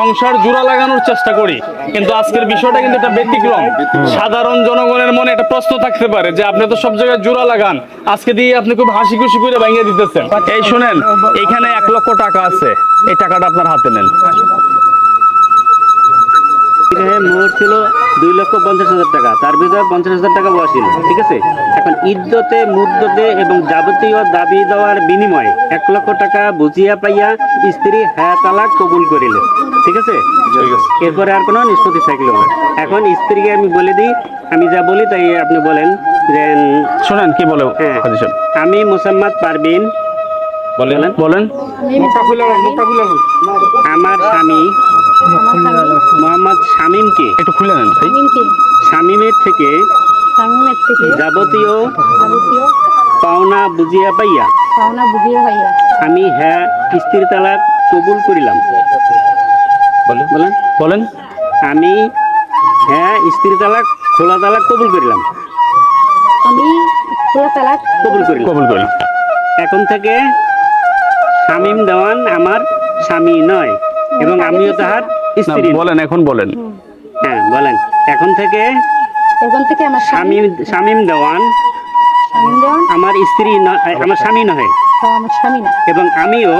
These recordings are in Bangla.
সংসার জোড়া লাগানোর চেষ্টা করি। কিন্তু আজকের বিষয়টা কিন্তু একটা ব্যতিক্রম। সাধারণ জনগণের মনে একটা প্রশ্ন থাকতে পারে যে, আপনি তো সব জায়গায় জোড়া লাগান। আজকে দিয়ে আপনি খুব হাসি খুশি করে ভেঙে দিতেছেন। এই শুনেন, এখানে এক লক্ষ টাকা আছে। এই টাকাটা আপনার হাতে নেন। মোট ছিল দুই লক্ষ পঞ্চাশ হাজার টাকা। তার ভিতরে পঞ্চাশ হাজার টাকা বসা ছিল, ঠিক আছে? এখন ইদ্যতে এবং যাবতীয় দাবি দেওয়ার বিনিময়ে এক লক্ষ টাকা বুঝিয়া পাইয়া স্ত্রী হ্যাঁ তালাক কবুল করিল ঠিক আছে? এরপরে আর কোনো নিষ্পত্তি থাকল না। এখন স্ত্রীকে আমি বলে দিই আমি যা বলি তাই আপনি বলেন যে শোনান কি বলে হ্যাঁ, আমি মোসাম্মদ পারবিন বলেন। বলেন। আমার স্বামী মোহাম্মদ শামীমকে। একটু খুলে নেন শামীমের থেকে যাবতীয় যাবতীয় পাওনা বুঝিয়া পাইয়া পাওনা বুঝিয়ে হইয়া আমি হ্যাঁ স্ত্রী তালাক কবুল করিলাম। বলেন। বলেন। বলেন। আমি হ্যাঁ স্ত্রী তালাক খোলা তালাক কবুল করিলাম। আমি পুরো তালাক কবুল করিলাম। কবুল করলাম। এখন থেকে শামীম দেওয়ান আমার স্বামী নয় এবং আমিও তাহার স্ত্রী বলেন এখন বলেন। হ্যাঁ বলেন। এখন থেকে এখন থেকে আমার স্বামী শামীম দেওয়ান আমার স্ত্রী নয় আমার স্বামী নয়। এবং আমিও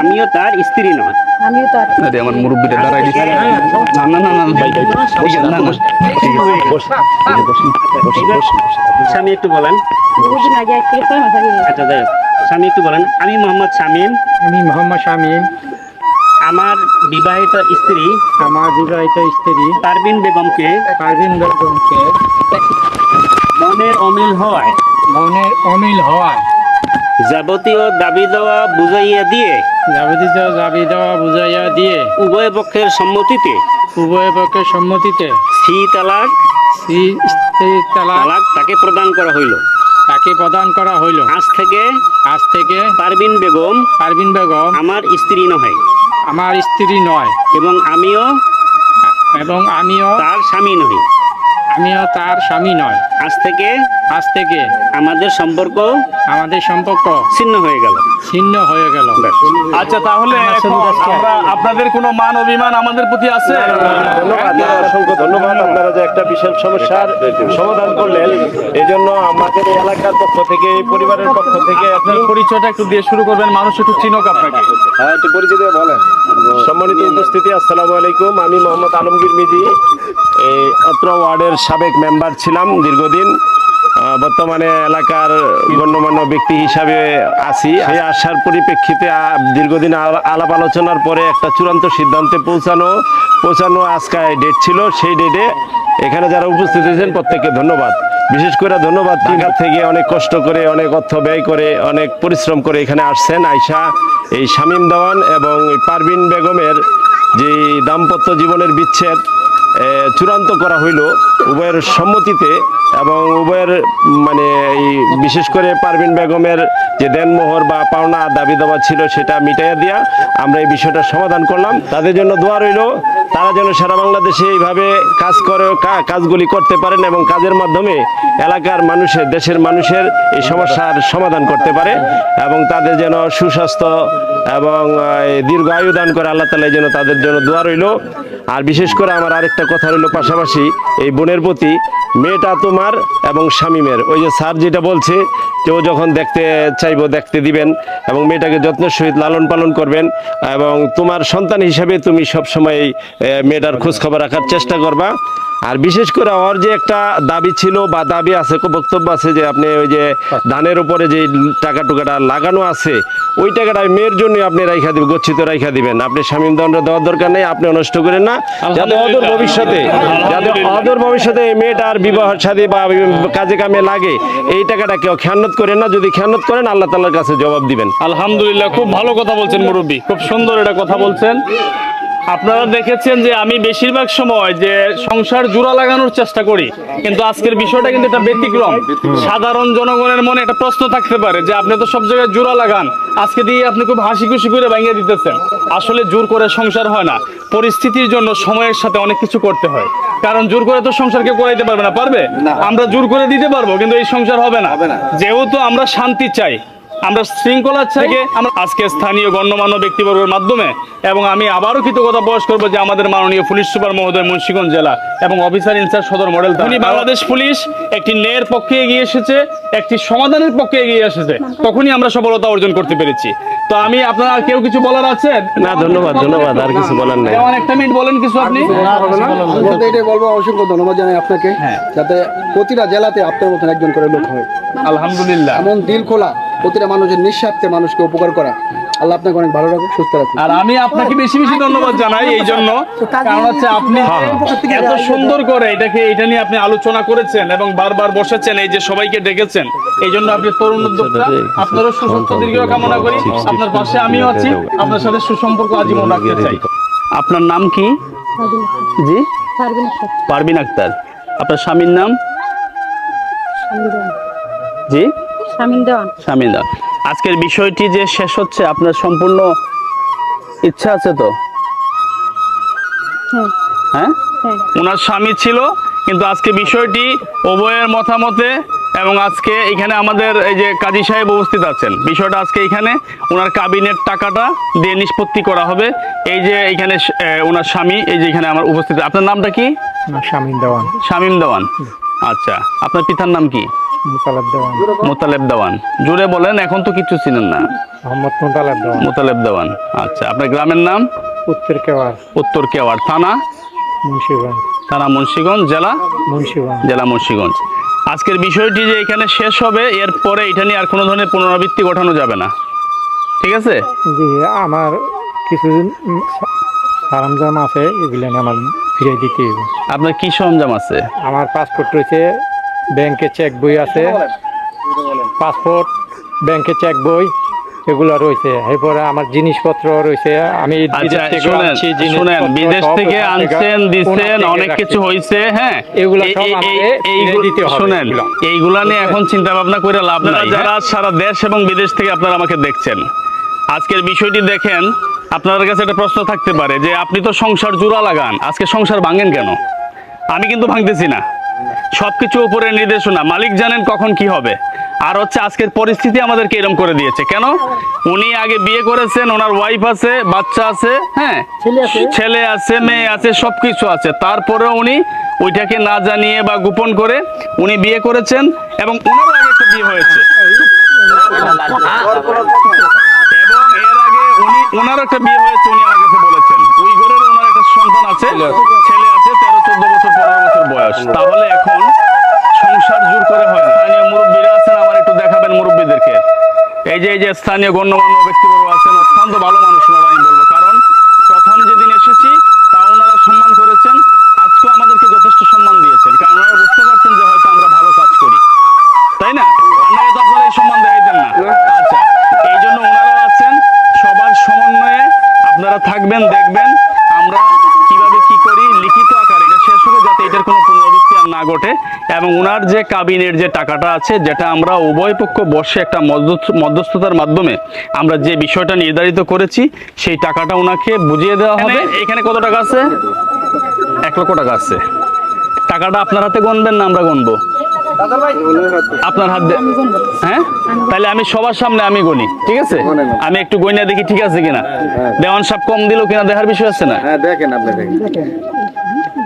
আমিও তার স্ত্রী নয়। আমিও তো আরে আমার মুরব্বিটা দাঁড়াই দিচ্ছে না না না না ভাই ভাই ঠিক আছে, না না। ঠিক আছে, বস। স্বামী একটু বলেন। বহুদিন আগে এক থেকে ছয় মাস আগে আচ্ছা যাই স্বামী একটু বলেন। আমি মোহাম্মদ শামীম। আমি মোহাম্মদ শামীম। আমার বিবাহিত স্ত্রী। আমার বিবাহিত স্ত্রী। পারবিন বেগমকে পারভিন বেগমকে মনের অমিল হওয়ায় মনের অমিল হওয়ায় যাবতীয় দাবি দেওয়া বুঝাইয়া দিয়ে যাবতীয় দাবি দেওয়া বুঝাইয়া দিয়ে উভয় পক্ষের সম্মতিতে উভয় পক্ষের সম্মতিতে সি তালাক স্ত্রী স্ত্রী তালাক তালাক তাকে প্রদান করা হইল। তাকে প্রদান করা হইল। আজ থেকে আজ থেকে পারবিন বেগম পারভিন বেগম আমার স্ত্রী নহে। আমার স্ত্রী নয়। এবং আমিও এবং আমিও তার স্বামী নহি। আমিও তার স্বামী নয়। আজ থেকে আজ থেকে আমাদের সম্পর্ক আমাদের সম্পর্ক ছিন্ন হয়ে গেল ছিন্ন হয়ে গেল আচ্ছা তাহলে আপনাদের কোনো মান অভিমান আমাদের প্রতি আছে ধন্যবাদ অসংখ্য ধন্যবাদ আপনারা যে একটা বিশাল সমস্যার সমাধান করলেন এই জন্য আমাদের এলাকার পক্ষ থেকে পরিবারের পক্ষ থেকে আপনার পরিচয়টা একটু দিয়ে শুরু করবেন মানুষ একটু চিনক আপনাকে হ্যাঁ একটু পরিচিত বলেন সম্মানিত উপস্থিতি আসসালামু আলাইকুম আমি মোহাম্মদ আলমগীর মিজি এই অত্র ওয়ার্ডের সাবেক মেম্বার ছিলাম দীর্ঘদিন। বর্তমানে এলাকার গণ্যমান্য ব্যক্তি হিসাবে আছি। সেই আসার পরিপ্রেক্ষিতে দীর্ঘদিন আলাপ আলোচনার পরে একটা চূড়ান্ত সিদ্ধান্তে পৌঁছানো পৌঁছানো আজকায় ডেট ছিল। সেই ডেটে এখানে যারা উপস্থিত হয়েছেন প্রত্যেককে ধন্যবাদ। বিশেষ করে ধন্যবাদ ঢাকা থেকে অনেক কষ্ট করে অনেক অর্থ ব্যয় করে অনেক পরিশ্রম করে এখানে আসছেন আয়সা এই শামীম দেওয়ান এবং পারভিন বেগমের যে দাম্পত্য জীবনের বিচ্ছেদ চূড়ান্ত করা হইল উভয়ের সম্মতিতে এবং উভয়ের মানে এই বিশেষ করে পারভিন বেগমের যে দেনমোহর বা পাওনা দাবি দেওয়া ছিল সেটা মিটাইয়া দিয়া আমরা এই বিষয়টা সমাধান করলাম। তাদের জন্য দোয়া রইল, তারা যেন সারা বাংলাদেশে এইভাবে কাজ করে কাজগুলি করতে পারেন এবং কাজের মাধ্যমে এলাকার মানুষের, দেশের মানুষের এই সমস্যার সমাধান করতে পারে এবং তাদের যেন সুস্বাস্থ্য এবং দীর্ঘ আয়ু দান করে আল্লাহ তালা যেন তাদের জন্য দোয়া রইল। আর বিশেষ করে আমার আরেকটা কথা রইল পাশাপাশি, এই বোনের প্রতি মেয়েটা তোমার এবং স্বামীমের ওই যে স্যার যেটা বলছে, কেউ যখন দেখতে চাইব দেখতে দিবেন এবং মেয়েটাকে যত্নের সহিত লালন পালন করবেন এবং তোমার সন্তান হিসাবে তুমি সবসময় মেয়েটার খোঁজখবর রাখার চেষ্টা করবা। আর বিশেষ করে ওর যে একটা দাবি ছিল বা দাবি আছে বক্তব্য আছে যে আপনি ওই যে ধানের উপরে যে টাকা টুকাটা লাগানো আছে ওই টাকাটা মেয়ের জন্য আপনি রাইখা দিবেন গচ্ছিত রাইখা দিবেন। আপনি স্বামীম দণ্ডে দেওয়ার দরকার নেই আপনি নষ্ট করেন না। যাতে অদূর ভবিষ্যতে যাতে অদূর ভবিষ্যতে এই মেয়েটার বিবাহ সাথে বা কাজে কামে লাগে এই টাকাটা কেউ খেয়ানত করেন না। যদি খেয়ানত করেন আল্লাহ তাল্লার কাছে জবাব দিবেন। আলহামদুলিল্লাহ খুব ভালো কথা বলছেন মুরব্বী। খুব সুন্দর এটা কথা বলছেন। আপনারা দেখেছেন যে আমি বেশিরভাগ সময় যে সংসার জোড়া লাগানোর চেষ্টা করি কিন্তু আজকের বিষয়টা কিন্তু একটা ব্যতিক্রম। সাধারণ জনগণের মনে একটা প্রশ্ন থাকতে পারে যে আপনি তো সব জায়গায় জোড়া লাগান আজকে দিয়ে আপনি খুব হাসি খুশি করে ভেঙে দিতেছেন। আসলে জোর করে সংসার হয় না পরিস্থিতির জন্য সময়ের সাথে অনেক কিছু করতে হয়। কারণ জোর করে তো সংসারকে করাইতে পারবে না পারবে? আমরা জোর করে দিতে পারব কিন্তু এই সংসার হবে না। যেহেতু আমরা শান্তি চাই আমরা শৃঙ্খলা থেকে আমরা আজকে স্থানীয় গণ্যমান্য ব্যক্তিবর্গের মাধ্যমে এবং আমি আবারও কৃতজ্ঞতা প্রকাশ করব যে আমাদের মাননীয় পুলিশ সুপার মহোদয় মুন্সিগঞ্জ জেলা এবং অফিসার ইনচার্জ সদর মডেল উনি বাংলাদেশ পুলিশ একটি ন্যায়ের পক্ষে এগিয়ে এসেছে একটি সমাধানের পক্ষে এগিয়ে এসেছে। তখনই আমরা সফলতা অর্জন করতে পেরেছি। তো আমি আপনারা কেউ কিছু বলার আছে? না ধন্যবাদ ধন্যবাদ আর কিছু বলার নাই। যেমন একটা মিনিট বলেন কিছু আপনি? বলতে এটাই বলব অসংখ্য ধন্যবাদ জানাই আপনাকে। যাতে প্রতিটা জেলাতে আপনার মতন একজন করে লোক হয়। আলহামদুলিল্লাহ। এমন দিল খোলা। প্রতিটা মানুষের নিঃস্বার্থে মানুষকে উপকার করা। আল্লাহ আপনাকে অনেক ভালো রাখুন সুস্থ রাখুন আর আমি আপনাকে বেশি বেশি ধন্যবাদ জানাই এই জন্য। কারণ হচ্ছে আপনি এত সুন্দর করে এটাকে এটা নিয়ে আপনি আলোচনা করেছেন এবং বারবার বসেছেন এই যে সবাইকে ডেকেছেন। এই জন্য আপনি তরুণ উদ্যোক্তা আপনারও সুস্বাস্থ্য দীর্ঘ কামনা করি। আপনার পাশে আমিও আছি। আপনার সাথে সুসম্পর্ক আজীবন রাখতে চাই। আপনার নাম কি? জি? পারবেন পারবিন আক্তার। আপনার স্বামীর নাম। জি? স্বামীন দেওয়ান। আজকের বিষয়টি যে শেষ হচ্ছে আপনার সম্পূর্ণ ইচ্ছা আছে তো? হ্যাঁ। হ্যাঁ? হ্যাঁ। ওনার স্বামী ছিল কিন্তু আজকে বিষয়টি উভয়ের মতামতে এবং আজকে এখানে আমাদের এই যে কাজী সাহেব উপস্থিত আছেন। বিষয়টা আজকে এখানে ওনার কাবিনের টাকাটা দিয়ে নিষ্পত্তি করা হবে। এই যে এখানে ওনার স্বামী এই যে এখানে আমার উপস্থিত। আপনার নামটা কি? স্বামী দেওয়ান। শামীম দেওয়ান। আচ্ছা আপনার পিতার নাম কি? মুতালাব দেওয়ান। জুড়ে বলেন এখন তো কিছু চিনেন না। মোহাম্মদ মুতালাব দেওয়ান। মোতালেব দেওয়ান। আচ্ছা আপনার গ্রামের নাম? উত্তর কেওয়ার। উত্তর কেওয়ার। থানা? মুন্সিগঞ্জ। থানা মুন্সিগঞ্জ জেলা? মুন্সিগঞ্জ। জেলা মুন্সিগঞ্জ। আজকের বিষয়টি যে এখানে শেষ হবে এরপরে এটা নিয়ে আর কোনো ধরনের পুনরাবৃত্তি ঘটানো যাবে না। ঠিক আছে? জি আমার কিছু সরঞ্জাম আছে এগুলো আমার ফিরে দিতে হবে আপনার কি সরঞ্জাম আছে? আমার পাসপোর্ট রয়েছে ব্যাংকে চেক বই আছে পাসপোর্ট ব্যাংকে চেক বই এগুলো রয়েছে। এরপরে আমার জিনিসপত্র রয়েছে। আমি আচ্ছা বিদেশ থেকে আনছি শুনেন বিদেশ থেকে আনছেন দিচ্ছেন অনেক কিছু হয়েছে হ্যাঁ? এগুলা এই- সব আমাকে দিতে হবে। শুনেন এইগুলা নিয়ে এখন চিন্তা ভাবনা করে লাভ নাই যারা সারা দেশ এবং বিদেশ থেকে আপনারা আমাকে দেখছেন আজকের বিষয়টি দেখেন আপনাদের কাছে একটা প্রশ্ন থাকতে পারে যে আপনি তো সংসার জোড়া লাগান আজকে সংসার ভাঙেন কেন? আমি কিন্তু ভাঙতেছি না। সবকিছু উপরে নির্দেশনা। মালিক জানেন কখন কি হবে। আর হচ্ছে আজকের পরিস্থিতি আমাদেরকে এরকম করে দিয়েছে। কেন? উনি আগে বিয়ে করেছেন ওনার ওয়াইফ আছে বাচ্চা আছে হ্যাঁ? ছেলে আছে। মেয়ে আছে সবকিছু আছে। তারপরে উনি ওইটাকে না জানিয়ে বা গোপন করে উনি বিয়ে করেছেন এবং ওনারও আগে একটা বিয়ে হয়েছে। এবং এর আগে উনি ওনার একটা বিয়ে হয়েছে উনি আমার কাছে বলেছেন। ওই ঘরের ওনার একটা সন্তান আছে বছর, পনেরো বছর বয়স। তাহলে এখন সংসার জোর করে হয় না। স্থানীয় মুরব্বীরা আছেন, আমার একটু দেখাবেন মুরব্বীদেরকে। এই যে এই যে স্থানীয় গণ্যমান্য আছেন, অত্যন্ত ভালো মানুষ ওনারা, আমি বলব। কারণ প্রথম যেদিন এসেছি, তা ওনারা সম্মান করেছেন, আজকেও আমাদেরকে যথেষ্ট সম্মান দিয়েছেন। কারণ ওনারা বুঝতে পারছেন যে হয়তো আমরা ভালো কাজ করি। তাই না? আপনাকে তো আপনারা এই সম্মান দেন না। আচ্ছা এই জন্য ওনারাও আছেন, সবার সমন্বয়ে আপনারা থাকবেন, দেখবেন এটার কোনো পুনরাবৃত্তি আর না ঘটে এবং ওনার যে কাবিনের যে টাকাটা আছে যেটা আমরা উভয় পক্ষ বসে একটা মধ্যস্থতার মাধ্যমে আমরা যে বিষয়টা নির্ধারিত করেছি সেই টাকাটা ওনাকে বুঝিয়ে দেওয়া হবে। এখানে কত টাকা আছে? এক লক্ষ টাকা আছে। টাকাটা আপনার হাতে গণবেন না আমরা গণবো আপনার হাত হ্যাঁ? তাহলে আমি সবার সামনে আমি গনি ঠিক আছে? আমি একটু গইনা দেখি ঠিক আছে কিনা। দেওয়ান সাপ কম দিল কিনা দেখার বিষয় আছে না? হ্যাঁ দেখেন আপনি দেখেন।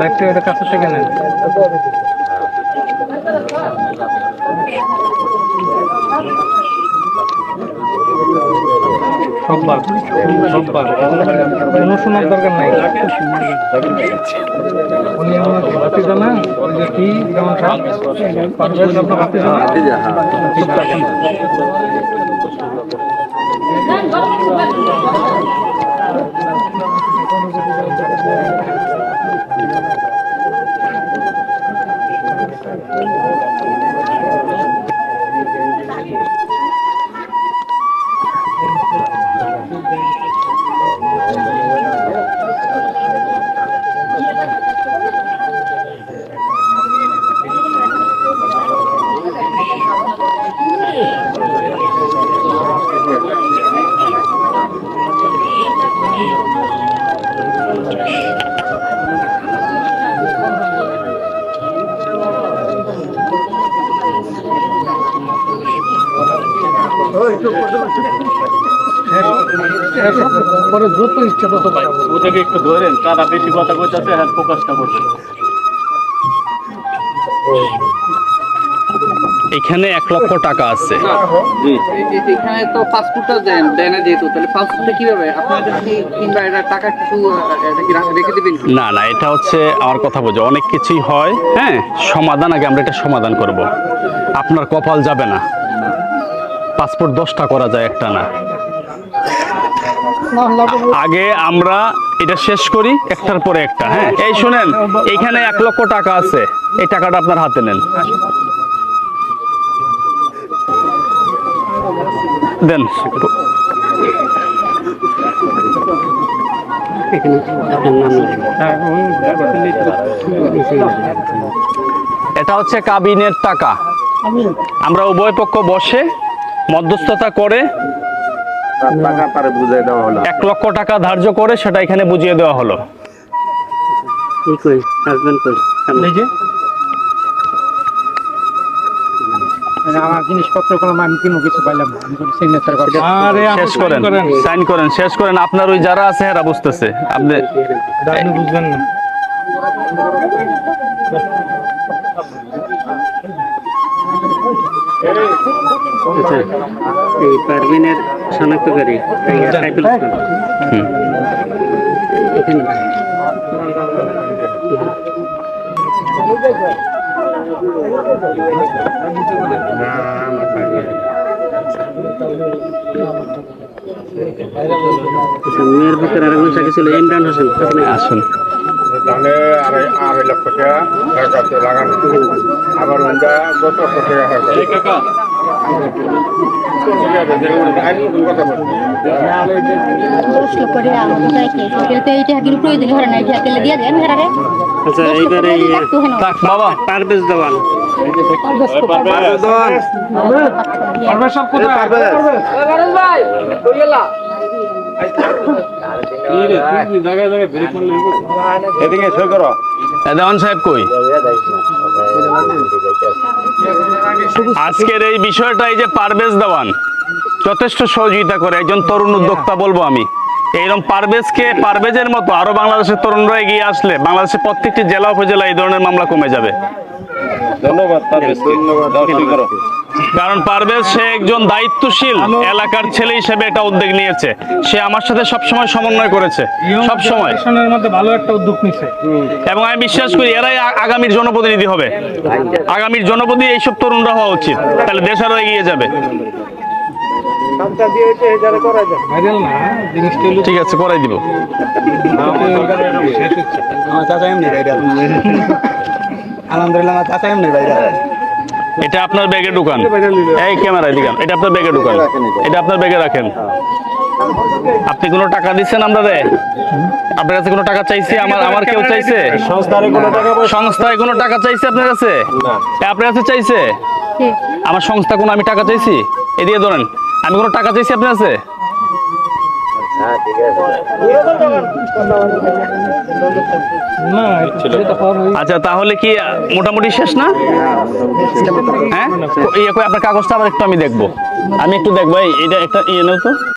থেকে এটা কাছের থেকে নেন। সববার সববার। কোনো শোনার দরকার নাই। উনি আমার হাতে জানা ওই যে কি যেমন আপনার হাতে জানা ওটাকে একটু ধরেন তারা বেশি কথা কইতাছে হ্যাঁ ফোকাসটা করবেন এখানে এক লক্ষ টাকা আছে। এখানে তো ফাস্টফুডটা দেন দেয় না যেহেতু তাহলে ফাস্টফুডটা কীভাবে? আপনাদের কি কিংবা এটা টাকা কিছু রেখে দিবেন না না এটা হচ্ছে আমার কথা বোঝো অনেক কিছুই হয় হ্যাঁ? সমাধান আগে আমরা এটা সমাধান করব। আপনার কপাল যাবে না। পাসপোর্ট দশটা করা যায় একটা না। আগে আমরা এটা শেষ করি, একটার পরে একটা হ্যাঁ? এই শুনেন, এখানে এক লক্ষ টাকা আছে, এই টাকাটা আপনার হাতে নেন। দেন। এটা হচ্ছে কাবিনের টাকা। আমরা উভয় পক্ষ বসে মধ্যস্থতা করে টাকা তারে বুঝাই দেওয়া হলো। এক লক্ষ টাকা ধার্য করে সেটা এখানে বুঝিয়ে দেওয়া হলো। এই কই? হাজবেন্ড কই? সামনে। আমার জিনিসপত্র করলাম আমি কোনো কিছু পাইলাম আমি কোনো সিগনেচার করছি আরে শেষ করেন। সাইন করেন শেষ করেন। আপনার ওই যারা আছে এরা বুঝতেছে। আপনি আপনি বুঝবেন না। এই পারভিনের শনাক্তকারী। এখানে আচ্ছা, মেয়ের ভিতরে আরেকজন সাথে ছিল ইমরান হোসেন। আপনি আসুন। ধানে আড়াই আড়াই লক্ষ টাকা সরকারকে লাগানো। আবার ওটা দশ লক্ষ টাকা সরকার দশ লক্ষ আমাকে এইটা হাকির প্রয়োজন হয় না এইটা হাকিলে দিয়ে দেন হেরারে আচ্ছা পারভেজ এদিকে সই করো দেওয়ান সাহেব কই? আজকের এই বিষয়টা এই যে পারভেজ দেওয়ান। যথেষ্ট সহযোগিতা করে একজন তরুণ উদ্যোক্তা বলব আমি। এইরকম পারভেজকে পারভেজের মতো আরও বাংলাদেশের তরুণরা এগিয়ে আসলে বাংলাদেশের প্রত্যেকটি জেলা উপজেলা এই ধরনের মামলা কমে যাবে। ধন্যবাদ কারণ পারভেজ সে একজন দায়িত্বশীল এলাকার ছেলে হিসেবে এটা উদ্যোগ নিয়েছে। সে আমার সাথে সবসময় সমন্বয় করেছে। সব সময় ভালো একটা উদ্যোগ নিছে। এবং আমি বিশ্বাস করি এরাই আগামীর জনপ্রতিনিধি হবে। আগামীর জনপ্রতিনিধি এইসব তরুণরা হওয়া উচিত। তাহলে দেশ আরও এগিয়ে যাবে। ঠিক আছে করাই দিব। আলহামদুলিল্লাহ। চাচা এমনি ভাইরাল এটা আপনার ব্যাগে ঢুকান এই ক্যামেরায় দিকান এটা আপনার ব্যাগে ঢুকান এটা আপনার ব্যাগে রাখেন। আপনি কোনো টাকা দিচ্ছেন আমরা রে আপনার কাছে কোনো টাকা চাইছে? আমার আমার কেউ চাইছে? সংস্থায় কোনো টাকা চাইছে আপনার কাছে? আপনার কাছে চাইছে? আমার সংস্থা কোনো আমি টাকা চাইছি? এদিকে ধরেন। আমি কোনো টাকা চাইছি আপনার কাছে? আচ্ছা তাহলে কি মোটামুটি শেষ না? হ্যাঁ? আপনার কাগজটা আবার একটু আমি দেখব। আমি একটু দেখব এটা একটা ইয়ে নাও তো।